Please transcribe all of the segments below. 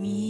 me.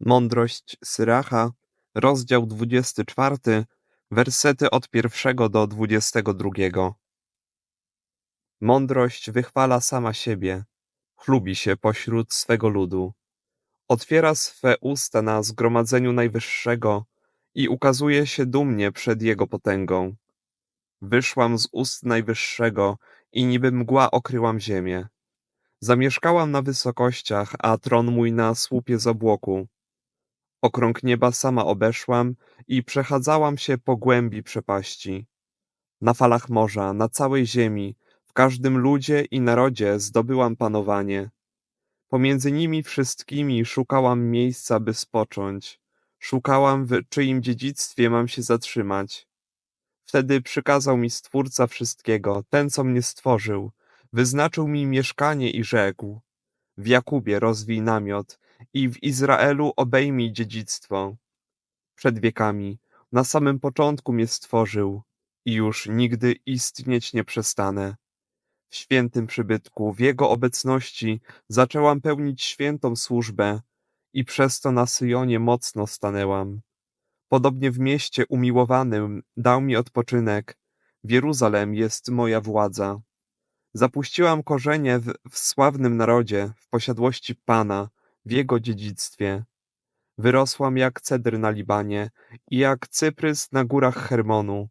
Mądrość Syracha, rozdział 24, wersety od pierwszego do dwudziestego drugiego. Mądrość wychwala sama siebie, chlubi się pośród swego ludu. Otwiera swe usta na zgromadzeniu Najwyższego i ukazuje się dumnie przed Jego potęgą. Wyszłam z ust Najwyższego i niby mgła okryłam ziemię. Zamieszkałam na wysokościach, a tron mój na słupie z obłoku. Okrąg nieba sama obeszłam i przechadzałam się po głębi przepaści. Na falach morza, na całej ziemi, w każdym ludzie i narodzie zdobyłam panowanie. Pomiędzy nimi wszystkimi szukałam miejsca, by spocząć. Szukałam, w czyim dziedzictwie mam się zatrzymać. Wtedy przykazał mi Stwórca wszystkiego, ten, co mnie stworzył. Wyznaczył mi mieszkanie i rzekł. W Jakubie rozwij namiot i w Izraelu obejmij dziedzictwo. Przed wiekami, na samym początku mnie stworzył i już nigdy istnieć nie przestanę. W świętym przybytku, w Jego obecności zaczęłam pełnić świętą służbę i przez to na Syjonie mocno stanęłam. Podobnie w mieście umiłowanym dał mi odpoczynek, w Jeruzalem jest moja władza. Zapuściłam korzenie w, w sławnym narodzie, w posiadłości Pana, w Jego dziedzictwie. Wyrosłam jak cedr na Libanie i jak cyprys na górach Hermonu.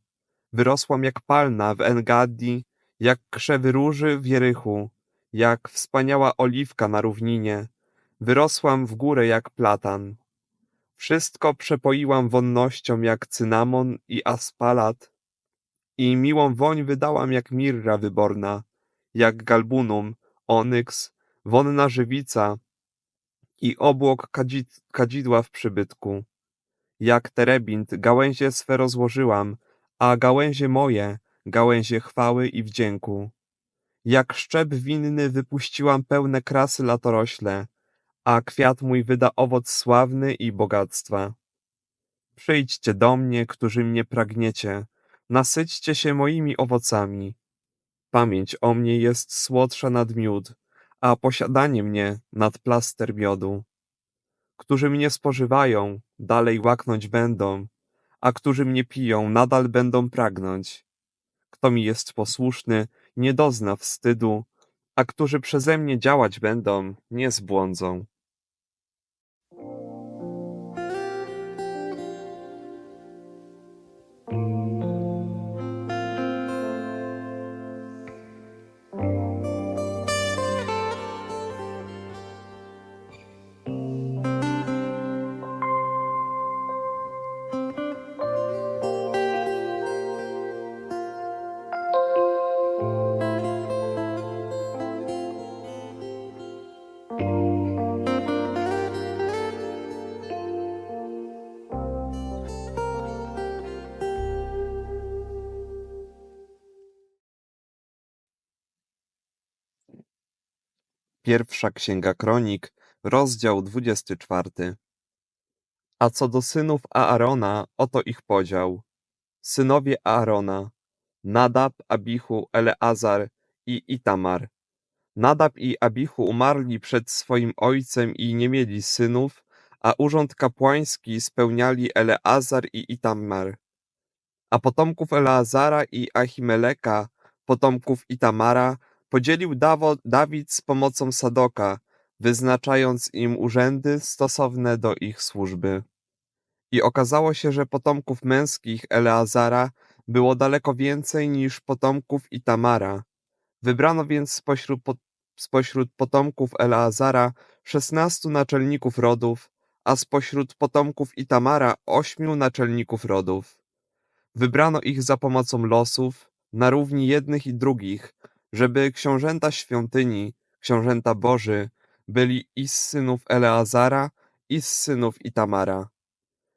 Wyrosłam jak palna w Engaddi, jak krzewy róży w Jerychu, jak wspaniała oliwka na równinie. Wyrosłam w górę jak platan. Wszystko przepoiłam wonnością jak cynamon i aspalat i miłą woń wydałam jak mirra wyborna, jak galbunum, onyks, wonna żywica i obłok kadzi- kadzidła w przybytku. Jak terebint gałęzie swe rozłożyłam, a gałęzie moje, gałęzie chwały i wdzięku. Jak szczep winny wypuściłam pełne krasy latorośle, a kwiat mój wyda owoc sławny i bogactwa. Przyjdźcie do mnie, którzy mnie pragniecie, nasyćcie się moimi owocami. Pamięć o mnie jest słodsza nad miód, a posiadanie mnie nad plaster miodu. Którzy mnie spożywają, dalej łaknąć będą, a którzy mnie piją, nadal będą pragnąć. Kto mi jest posłuszny, nie dozna wstydu, a którzy przeze mnie działać będą, nie zbłądzą. Pierwsza Księga Kronik, rozdział 24. A co do synów Aarona, oto ich podział. Synowie Aarona, Nadab, Abichu, Eleazar i Itamar. Nadab i Abichu umarli przed swoim ojcem i nie mieli synów, a urząd kapłański spełniali Eleazar i Itamar. A potomków Eleazara i Achimeleka, potomków Itamara, podzielił Dawid z pomocą Sadoka, wyznaczając im urzędy stosowne do ich służby. I okazało się, że potomków męskich Eleazara było daleko więcej niż potomków Itamara. Wybrano więc spośród, po, spośród potomków Eleazara szesnastu naczelników rodów, a spośród potomków Itamara ośmiu naczelników rodów. Wybrano ich za pomocą losów, na równi jednych i drugich, żeby książęta świątyni, książęta Boży, byli i z synów Eleazara, i z synów Itamara.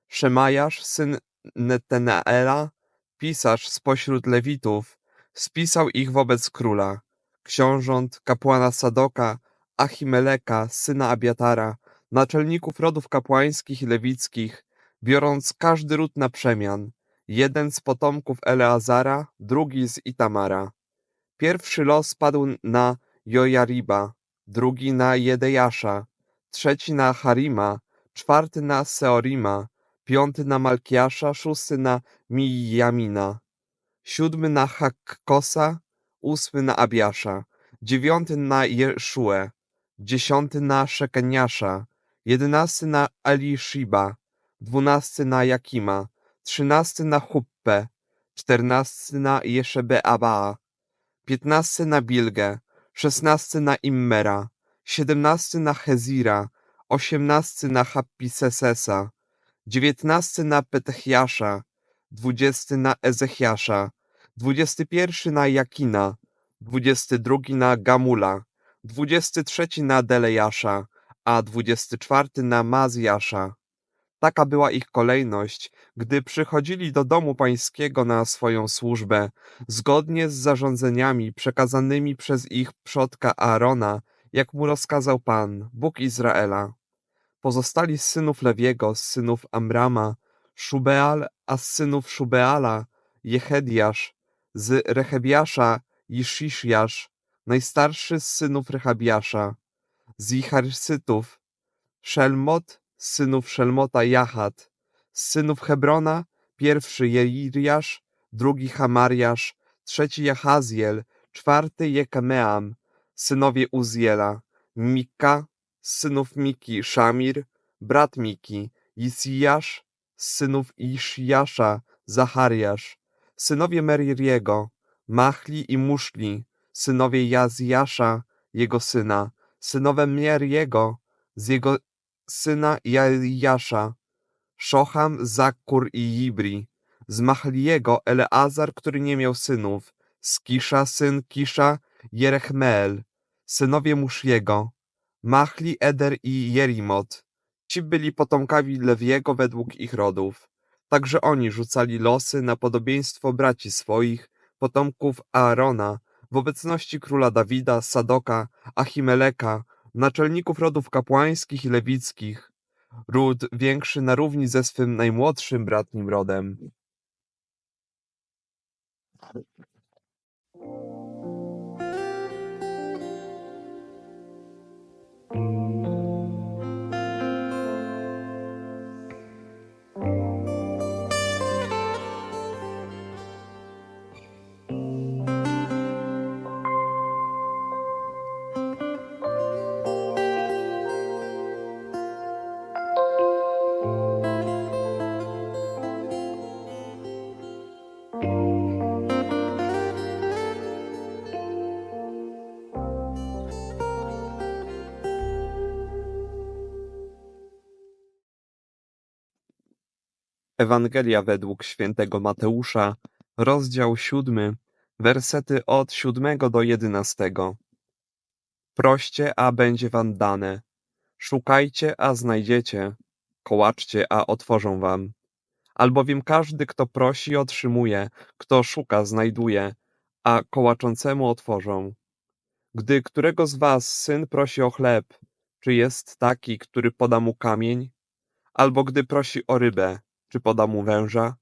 Szemajasz, syn Netenaela, pisarz spośród Lewitów, spisał ich wobec króla, książąt, kapłana Sadoka, Achimeleka, syna Abiatara, naczelników rodów kapłańskich i lewickich, biorąc każdy ród na przemian, jeden z potomków Eleazara, drugi z Itamara. Pierwszy los padł na Jojariba, drugi na Jedejasza, trzeci na Harima, czwarty na Seorima, piąty na Malkiasza, szósty na Mijamina, siódmy na Hakkosa, ósmy na Abiasza, dziewiąty na Jeszuę, dziesiąty na Szekeniasza, jedenasty na Elishiba, dwunasty na Jakima, trzynasty na Huppę, czternasty na Jeszebeaba, piętnasty na Bilgę, szesnasty na Immera, siedemnasty na Hezira, osiemnasty na Happisesesa, dziewiętnasty na Petechiasza, dwudziesty na Ezechiasza, dwudziesty pierwszy na Jakina, dwudziesty drugi na Gamula, dwudziesty trzeci na Delejasza, a dwudziesty czwarty na Mazjasza. Taka była ich kolejność, gdy przychodzili do domu pańskiego na swoją służbę, zgodnie z zarządzeniami przekazanymi przez ich przodka Aarona, jak mu rozkazał Pan, Bóg Izraela. Pozostali z synów Lewiego, z synów Amrama, Szubeal, a z synów Szubeala, Jehediasz, z Rechebiasza, Jisziszjasz, najstarszy z synów Rechabiasza, z Icharsytów, Szelmot, synów Szelmota Jahat, z synów Hebrona, pierwszy Jeiriasz, drugi Hamariasz, trzeci Jahaziel, czwarty Jekameam, synowie Uziela, Mika, synów Miki Szamir, brat Miki, Jisjasz, z synów Iszjasza, Zachariasz, synowie Meririego, Machli i Muszli, synowie Jazjasza, jego syna, synowie Meriego, z jego syna Jajasza, Szocham, Zakkur i Jibri, z Machliego Eleazar, który nie miał synów, Skisza, syn Kisza, Jerechmeel, synowie Musziego, Machli, Eder i Jerimot. Ci byli potomkami Lewiego według ich rodów. Także oni rzucali losy na podobieństwo braci swoich, potomków Aarona, w obecności króla Dawida, Sadoka, Achimeleka, naczelników rodów kapłańskich i lewickich, ród większy na równi ze swym najmłodszym bratnim rodem. Ewangelia według świętego Mateusza, rozdział siódmy, wersety od siódmego do jedenastego. Proście, a będzie wam dane. Szukajcie, a znajdziecie. Kołaczcie, a otworzą wam. Albowiem każdy, kto prosi, otrzymuje, kto szuka, znajduje, a kołaczącemu otworzą. Gdy którego z was syn prosi o chleb, czy jest taki, który poda mu kamień? Albo gdy prosi o rybę, czy poda mu węża?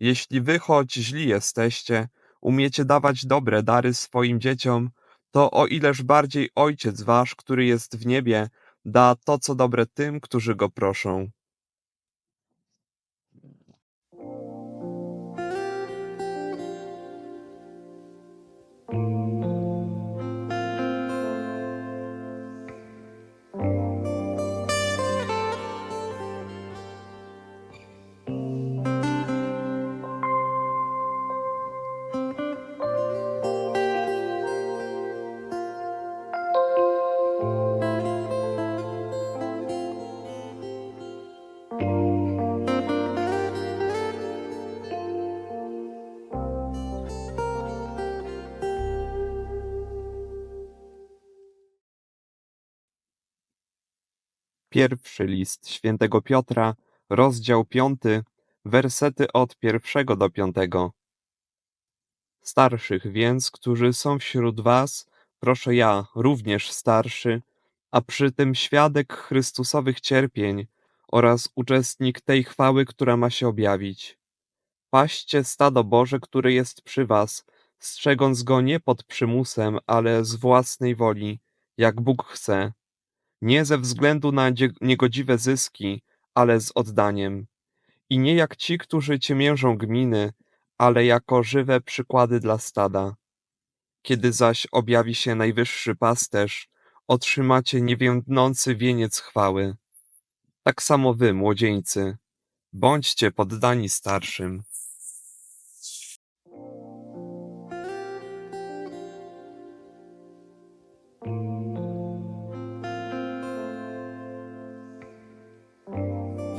Jeśli wy, choć źli jesteście, umiecie dawać dobre dary swoim dzieciom, to o ileż bardziej Ojciec wasz, który jest w niebie, da to, co dobre tym, którzy go proszą. Pierwszy list świętego Piotra, rozdział piąty, wersety od pierwszego do piątego. Starszych więc, którzy są wśród was, proszę ja, również starszy, a przy tym świadek Chrystusowych cierpień oraz uczestnik tej chwały, która ma się objawić. Paście stado Boże, które jest przy was, strzegąc go nie pod przymusem, ale z własnej woli, jak Bóg chce, nie ze względu na niegodziwe zyski, ale z oddaniem. I nie jak ci, którzy ciemiężą gminy, ale jako żywe przykłady dla stada. Kiedy zaś objawi się najwyższy pasterz, otrzymacie niewiędnący wieniec chwały. Tak samo wy, młodzieńcy, bądźcie poddani starszym.